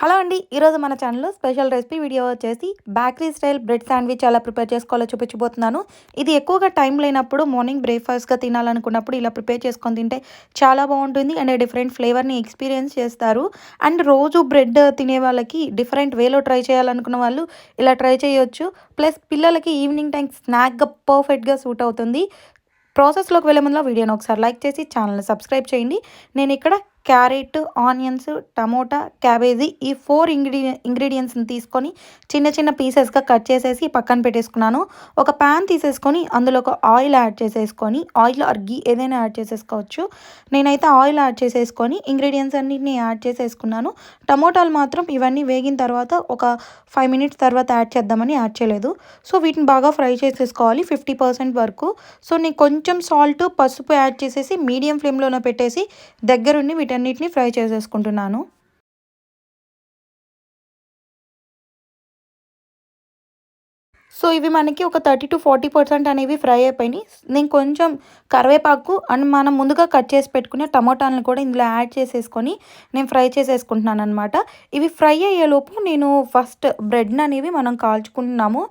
Hello అండి ఈరోజు మన ఛానల్లో స్పెషల్ రెసిపీ వీడియో వచ్చేసి బేకరీ స్టైల్ బ్రెడ్ శాండ్విచ్ ఎలా ప్రిపేర్ చేసుకోవాలో చూపించబోతున్నాను. ఇది ఎక్కువగా టైం లేనప్పుడు మార్నింగ్ బ్రేక్ఫాస్ట్గా తినాలనుకున్నప్పుడు ఇలా ప్రిపేర్ చేసుకొని తింటే చాలా బాగుంటుంది అండ్ డిఫరెంట్ ఫ్లేవర్ని ఎక్స్పీరియన్స్ చేస్తారు. అండ్ రోజు బ్రెడ్ తినే వాళ్ళకి డిఫరెంట్ వేలో ట్రై చేయాలనుకున్న వాళ్ళు ఇలా ట్రై చేయొచ్చు. ప్లస్ పిల్లలకి ఈవినింగ్ టైం స్నాక్గా పర్ఫెక్ట్గా సూట్ అవుతుంది. ప్రాసెస్లోకి వెళ్ళే ముందులో వీడియోని ఒకసారి లైక్ చేసి ఛానల్ని సబ్స్క్రైబ్ చేయండి. నేను ఇక్కడ క్యారెట్ ఆనియన్స్ టమోటా క్యాబేజీ ఈ ఫోర్ ఇంగ్రీడియ ఇంగ్రీడియంట్స్ని తీసుకొని చిన్న చిన్న పీసెస్గా కట్ చేసేసి పక్కన పెట్టేసుకున్నాను. ఒక ప్యాన్ తీసేసుకొని అందులో ఒక ఆయిల్ యాడ్ చేసేసుకొని ఆయిల్ ఆర్ గీ ఏదైనా యాడ్ చేసేసుకోవచ్చు. నేనైతే ఆయిల్ యాడ్ చేసేసుకొని ఇంగ్రీడియంట్స్ అన్నింటినీ యాడ్ చేసేసుకున్నాను. టమోటాలు మాత్రం ఇవన్నీ వేగిన తర్వాత ఒక ఫైవ్ మినిట్స్ తర్వాత యాడ్ చేద్దామని యాడ్ చేయలేదు. సో వీటిని బాగా ఫ్రై చేసేసుకోవాలి ఫిఫ్టీ పర్సెంట్ వరకు. సో నేను కొంచెం సాల్ట్ పసుపు యాడ్ చేసేసి మీడియం ఫ్లేమ్లోనే పెట్టేసి దగ్గరుండి వీటిని వీటన్నిటిని ఫ్రై చేసేసుకుంటున్నాను. సో ఇవి మనకి ఒక థర్టీ టు ఫార్టీ పర్సెంట్ అనేవి ఫ్రై అయిపోయినాయి. నేను కొంచెం కరివేపాకు అండ్ మనం ముందుగా కట్ చేసి పెట్టుకునే టమోటాలను కూడా ఇందులో యాడ్ చేసేసుకొని నేను ఫ్రై చేసేసుకుంటున్నాను అనమాట ఇవి ఫ్రై అయ్యేలోపు నేను ఫస్ట్ బ్రెడ్ని అనేవి మనం కాల్చుకుంటున్నాము.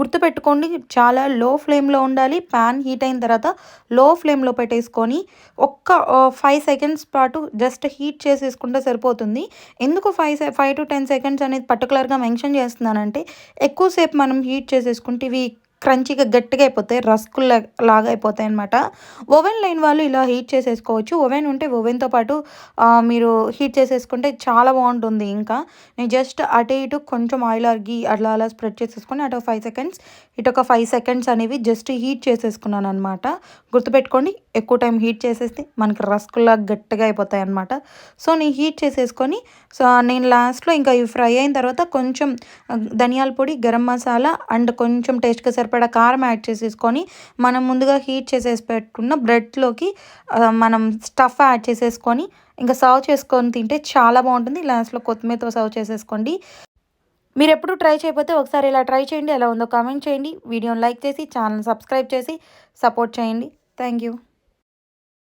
గుర్తుపెట్టుకోండి చాలా లో ఫ్లేమ్లో ఉండాలి. ప్యాన్ హీట్ అయిన తర్వాత లో ఫ్లేమ్లో పెట్టేసుకొని ఒక్క ఫైవ్ సెకండ్స్ పాటు జస్ట్ హీట్ చేసేసుకుంటే సరిపోతుంది. ఎందుకు five five to ten seconds అనేది పర్టికులర్గా మెన్షన్ చేస్తున్నానంటే ఎక్కువసేపు మనం హీట్ చేసే చేసుకుంటే ఇవి క్రంచీగా గట్టిగా అయిపోతాయి రస్కుల్ లాగా అయిపోతాయి అనమాట ఓవెన్ లేని వాళ్ళు ఇలా హీట్ చేసేసుకోవచ్చు. ఓవెన్ ఉంటే ఓవెన్తో పాటు మీరు హీట్ చేసేసుకుంటే చాలా బాగుంటుంది ఇంకా. నేను జస్ట్ అటు ఇటు కొంచెం ఆయిల్ అరిగి అట్లా అలా స్ప్రెడ్ చేసేసుకొని అటు ఫైవ్ సెకండ్స్ ఇటు ఒక ఫైవ్ సెకండ్స్ అనేవి జస్ట్ హీట్ చేసేసుకున్నాను అనమాట గుర్తుపెట్టుకోండి ఎక్కువ టైం హీట్ చేసేస్తే మనకి రస్కుల్లా గట్టిగా అయిపోతాయి అనమాట సో నేను హీట్ చేసేసుకొని సో నేను లాస్ట్లో ఇంకా ఇవి ఫ్రై అయిన తర్వాత కొంచెం ధనియాల పొడి గరం మసాలా అండ్ కొంచెం టేస్ట్గా సరిపడా కారం యాడ్ చేసేసుకొని మనం ముందుగా హీట్ చేసేసి పెట్టుకున్న బ్రెడ్లోకి మనం స్టఫ్ యాడ్ చేసేసుకొని ఇంకా సర్వ్ చేసుకొని తింటే చాలా బాగుంటుంది. లాస్ట్లో కొత్తిమీరతో సర్వ్ చేసేసుకోండి. మీరు ఎప్పుడు ట్రై చేయకపోతే ఒకసారి ఇలా ట్రై చేయండి. ఎలా ఉందో కామెంట్ చేయండి. వీడియోని లైక్ చేసి ఛానల్ సబ్స్క్రైబ్ చేసి సపోర్ట్ చేయండి. Thank you